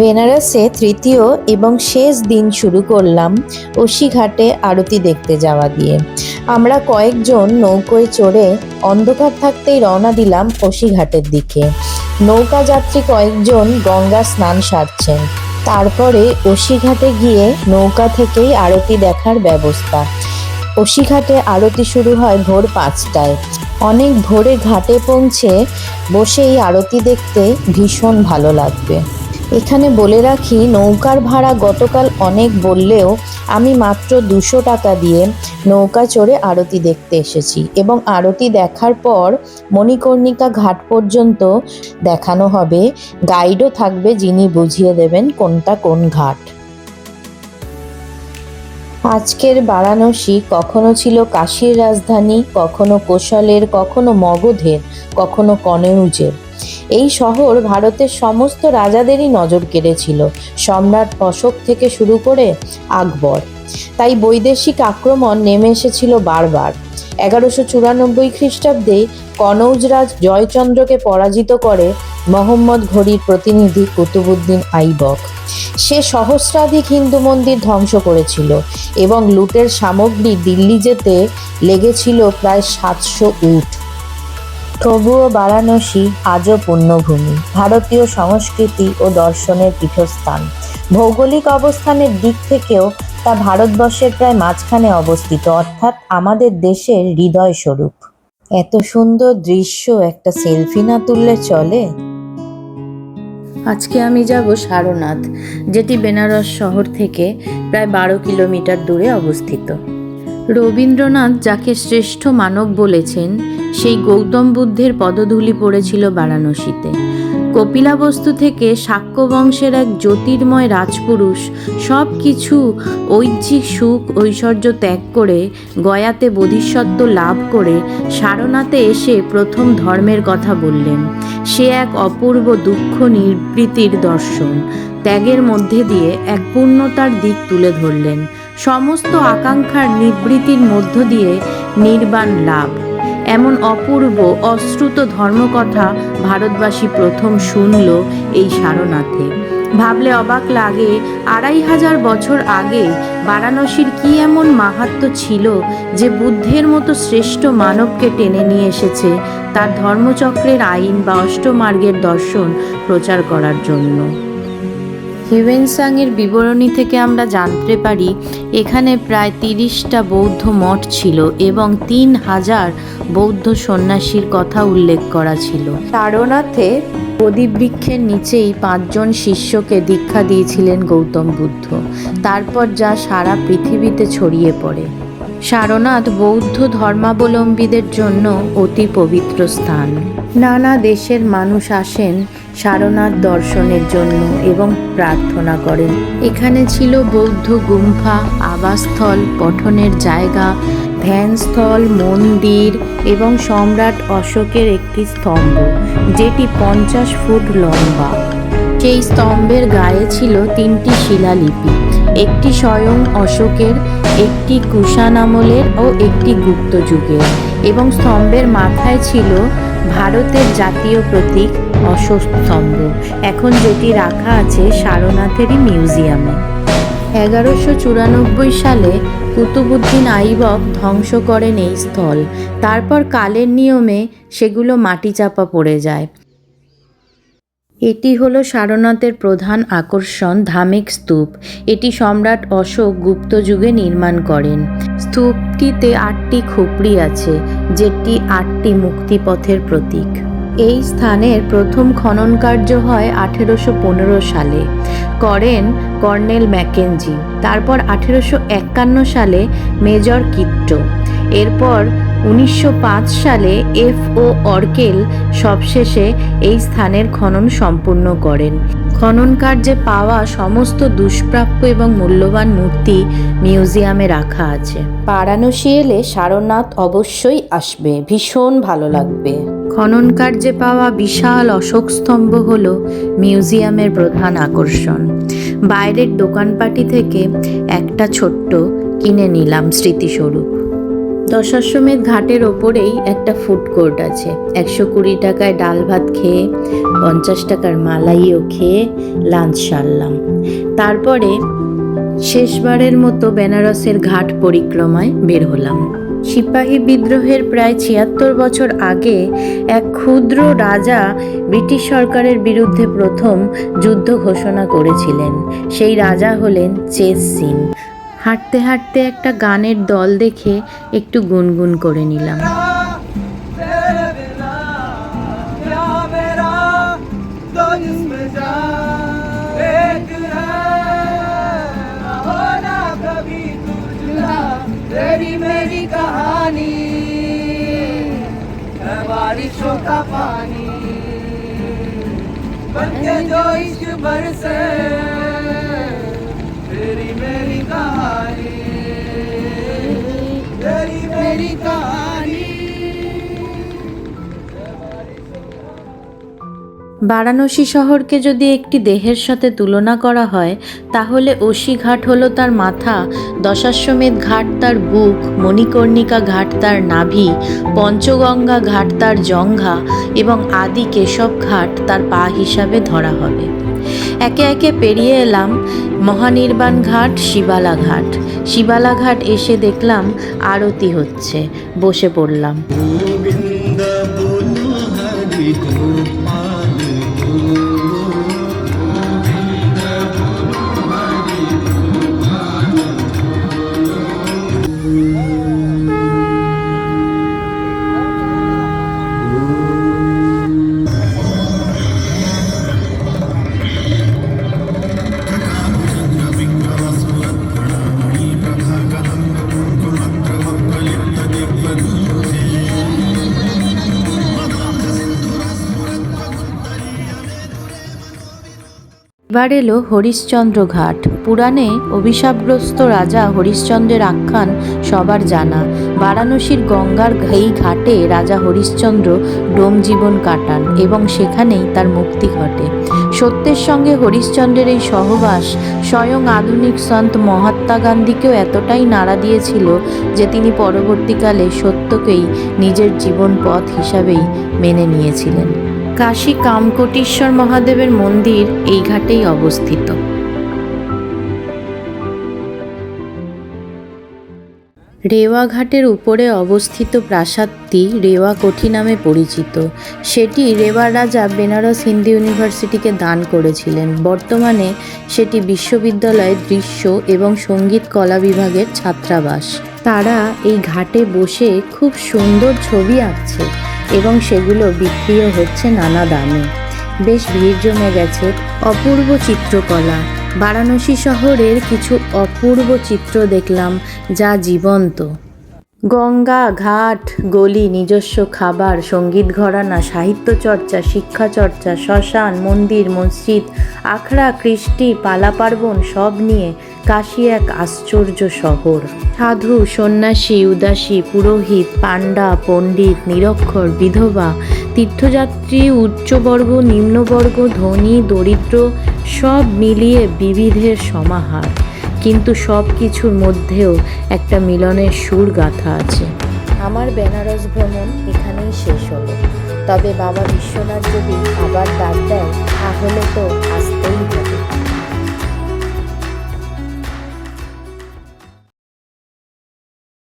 বেনারসে তৃতীয় এবং শেষ দিন শুরু করলাম ওশিঘাটে আরতি দেখতে যাওয়া দিয়ে। আমরা কয়েকজন নৌকোয় চড়ে অন্ধকার থাকতেই রওনা দিলাম ওশিঘাটের দিকে। নৌকা যাত্রী কয়েকজন গঙ্গা স্নান সারছেন। তারপরে ওশিঘাটে গিয়ে নৌকা থেকেই আরতি দেখার ব্যবস্থা। ওশিঘাটে আরতি শুরু হয় ভোর পাঁচটায়। অনেক ভোরে ঘাটে পৌঁছে বসেই আরতি দেখতে ভীষণ ভালো লাগবে। এখানে বলে রাখি, নৌকার ভাড়া গতকাল অনেক বললেও আমি মাত্র দুশো টাকা দিয়ে নৌকা চড়ে আরতি দেখতে এসেছি এবং আরতি দেখার পর মণিকর্ণিকা ঘাট পর্যন্ত দেখানো হবে। গাইডও থাকবে যিনি বুঝিয়ে দেবেন কোনটা কোন ঘাট। আজকের বারাণসী কখনো ছিল কাশীর রাজধানী, কখনো কোশলের, কখনো মগধের, কখনো কনেউজের। এই শহর ভারতের সমস্ত রাজাদেরই নজর কেড়েছিল। সম্রাট অশোক থেকে শুরু করে আকবর। তাই বৈদেশিক আক্রমণ নেমে এসেছিল বারবার। এগারোশো চুরানব্বই খ্রিস্টাব্দে কনৌজরাজ জয়চন্দ্রকে পরাজিত করে মোহাম্মদ ঘড়ির প্রতিনিধি কুতুবুদ্দিন আইবক। সে সহস্রাধিক হিন্দু মন্দির ধ্বংস করেছিল এবং লুটের সামগ্রী দিল্লি যেতে লেগেছিল প্রায় সাতশো উট। তবুও বারাণসী আজও পুণ্যভূমি ভারতীয় সংস্কৃতি ও দর্শনের পীঠস্থান। ভৌগোলিক অবস্থানের দিক থেকেও তা ভারতবর্ষের প্রায় মাঝখানে অবস্থিত, অর্থাৎ আমাদের দেশের হৃদয় স্বরূপ এত সুন্দর দৃশ্য একটা সেলফি না তুললে চলে? আজকে আমি যাব সারনাথ, যেটি বেনারস শহর থেকে প্রায় বারো কিলোমিটার দূরে অবস্থিত। রবীন্দ্রনাথ যাকে শ্রেষ্ঠ মানব বলেছেন, সেই গৌতম বুদ্ধের পদধূলি পড়েছিল বারাণসীতে। কপিলাবস্তু থেকে শাক্য বংশের এক জ্যোতির্ময় রাজপুরুষ সব কিছু ঐচ্ছিক সুখ ঐশ্বর্য ত্যাগ করে গয়াতে বোধিসত্ত্ব লাভ করে সারনাথে এসে প্রথম ধর্মের কথা বললেন। সে এক অপূর্ব দুঃখ নিবৃত্তির দর্শন। ত্যাগের মধ্যে দিয়ে এক পূর্ণতার দিক তুলে ধরলেন। সমস্ত আকাঙ্ক্ষার নিবৃত্তির মধ্য দিয়ে নির্বাণ লাভ। এমন অপূর্ব, অশ্রুত ধর্মকথা ভারতবাসী প্রথম শুনল এই সারনাথে। ভাবলে অবাক লাগে, আড়াই হাজার বছর আগে বারাণসীর কি এমন মাহাত্ম ছিল যে বুদ্ধের মতো শ্রেষ্ঠ মানবকে টেনে নিয়ে এসেছে তার ধর্মচক্রের আইন বা অষ্টমার্গের দর্শন প্রচার করার জন্য। হিউয়েনসাংয়ের বিবরণী থেকে আমরা জানতে পারি, এখানে প্রায় তিরিশটা বৌদ্ধ মঠ ছিল এবং তিন হাজার বৌদ্ধ সন্ন্যাসীর কথা উল্লেখ করা ছিল। তারনাথে বৃক্ষের নিচেই পাঁচজন শিষ্যকে দীক্ষা দিয়েছিলেন গৌতম বুদ্ধ। তারপর যা সারা পৃথিবীতে ছড়িয়ে পড়ে। সারনাথ বৌদ্ধ ধর্মাবলম্বীদের জন্য অতি পবিত্র স্থান। নানা দেশের মানুষ আসেন সারনাথ দর্শনের জন্য এবং প্রার্থনা করেন। এখানে ছিল বৌদ্ধ গুম্ফা, আবাসস্থল, পঠনের জায়গা, ধ্যানস্থল, মন্দির এবং সম্রাট অশোকের একটি স্তম্ভ, যেটি পঞ্চাশ ফুট লম্বা। সেই স্তম্ভের গায়ে ছিল তিনটি শিলালিপি, একটি স্বয়ং অশোকের, একটি কুষাণ আমলের ও একটি গুপ্ত যুগের এবং স্তম্ভের মাথায় ছিল ভারতের জাতীয় প্রতীক অশোক স্তম্ভ। এখন যেটি রাখা আছে সারনাথেরই মিউজিয়ামে। এগারোশো চুরানব্বই সালে কুতুবুদ্দিন আইবক ধ্বংস করেন এই স্থল। তারপর কালের নিয়মে সেগুলো মাটি চাপা পড়ে যায়। এটি হলো সারনাথের প্রধান আকর্ষণ ধামিক স্তূপ। এটি সম্রাট অশোক গুপ্ত যুগে নির্মাণ করেন। স্তূপটিতে আটটি খুপড়ি আছে, যেটি আটটি মুক্তিপথের প্রতীক। এই স্থানের প্রথম খনন কার্য হয় আঠেরোশো পনেরো সালে। করেন কর্নেল ম্যাকেনজি। তারপর আঠেরোশো একান্ন সালে মেজর কিট্টো। এরপর উনিশশো পাঁচ সালে এফ ও অর্কেল সবশেষে এই স্থানের খনন সম্পূর্ণ করেন। খনন কার্যে পাওয়া সমস্ত দুষ্প্রাপ্য এবং মূল্যবান মূর্তি মিউজিয়ামে রাখা আছে। বারাণসী এলে সারনাথ অবশ্যই আসবে, ভীষণ ভালো লাগবে। খনন কার্যে পাওয়া বিশাল অশোক স্তম্ভ হল মিউজিয়ামের প্রধান আকর্ষণ। বাইরের দোকানপাটি থেকে একটা ছোট্ট কিনে নিলাম স্মৃতিস্বরূপ। দশাশ্বমেধ ঘাটের ওপরেই একটা ফুড কোর্ট আছে। একশো কুড়ি টাকায় ডাল ভাত খেয়ে, পঞ্চাশ টাকার মালাইও খেয়ে লাঞ্চ সারলাম। তারপরে শেষবারের মতো বেনারসের ঘাট পরিক্রমায় বের হলাম। সিপাহী বিদ্রোহের প্রায় ছিয়াত্তর বছর আগে এক ক্ষুদ্র রাজা ব্রিটিশ সরকারের বিরুদ্ধে প্রথম যুদ্ধ ঘোষণা করেছিলেন। সেই রাজা হলেন চেস সিং। হাঁটতে হাঁটতে একটা গানের দল দেখে একটু গুনগুন করে নিলাম तेरे बिना क्या मेरा दो जिस्म जा एक है ना होना कभी तू जुदा तेरी मेरी कहानी है बारिशों का पानी बन के जो इश्क बरसे तेरी मेरी कहानी বারাণসী শহরকে যদি একটি দেহের সাথে তুলনা করা হয়, তাহলে অসি ঘাট হলো তার মাথা, দশাশ্বমেধ ঘাট তার বুক, মণিকর্ণিকা ঘাট তার নাভি, পঞ্চগঙ্গা ঘাট তার জঙ্ঘা এবং আদি কেশব ঘাট তার পা হিসাবে ধরা হবে। একে একে পেরিয়ে এলাম মহানির্বাণ ঘাট, শিবালা ঘাট। শিবালা ঘাট এসে দেখলাম আরতি হচ্ছে, বসে পড়লাম। you. এবার এলো হরিশ্চন্দ্র ঘাট। পুরাণে অভিশাপগ্রস্ত রাজা হরিশ্চন্দ্রের আখ্যান সবার জানা। বারাণসীর গঙ্গার এই ঘাটে রাজা হরিশ্চন্দ্র ডোম জীবন কাটান এবং সেখানেই তার মুক্তি ঘটে। সত্যের সঙ্গে হরিশ্চন্দ্রের এই সহবাস স্বয়ং আধুনিক সন্ত মহাত্মা গান্ধীকেও এতটাই নাড়া দিয়েছিল যে তিনি পরবর্তীকালে সত্যকেই নিজের জীবন পথ হিসাবেই মেনে নিয়েছিলেন। কাশী কামকোটিশ্বর মহাদেবের মন্দির এই ঘাটেই অবস্থিত। রেওয়া ঘাটের উপরে অবস্থিত প্রাসাদটি রেওয়া কোঠি নামে পরিচিত। সেটি রেওয়া রাজা বেনারস হিন্দু ইউনিভার্সিটিকে দান করেছিলেন। বর্তমানে সেটি বিশ্ববিদ্যালয়ের দৃশ্য এবং সংগীত কলা বিভাগের ছাত্রাবাস। তারা এই ঘাটে বসে খুব সুন্দর ছবি আঁকছে। এবং সেগুলো বিক্রিও হচ্ছে নানা দামে। বেশ ভিড় জমে গেছে অপূর্ব চিত্রকলা। বারাণসী শহরের কিছু অপূর্ব চিত্র দেখলাম যা জীবন্ত। গঙ্গা, ঘাট, গলি, নিজস্ব খাবার, সংগীত ঘরানা, সাহিত্য চর্চা, শিক্ষা চর্চা, শ্মশান, মন্দির, মসজিদ, আখড়া, কৃষ্টি, পালা পার্বণ, সব নিয়ে কাশী এক আশ্চর্য শহর। সাধু, সন্ন্যাসী, উদাসী, পুরোহিত, পাণ্ডা, পণ্ডিত, নিরক্ষর, বিধবা, তীর্থযাত্রী, উচ্চবর্গ, নিম্নবর্গ, ধনী, দরিদ্র, সব মিলিয়ে বিবিধের সমাহার। কিন্তু সব কিছুর মধ্যেও একটা মিলনের সুর গাথা আছে। আমার বেনারস ভ্রমণ এখানেই শেষ হলো। তবে বাবা বিশ্বনাথ যদি আবার ডাক দেয়, তাহলে তো আসতেই হবে।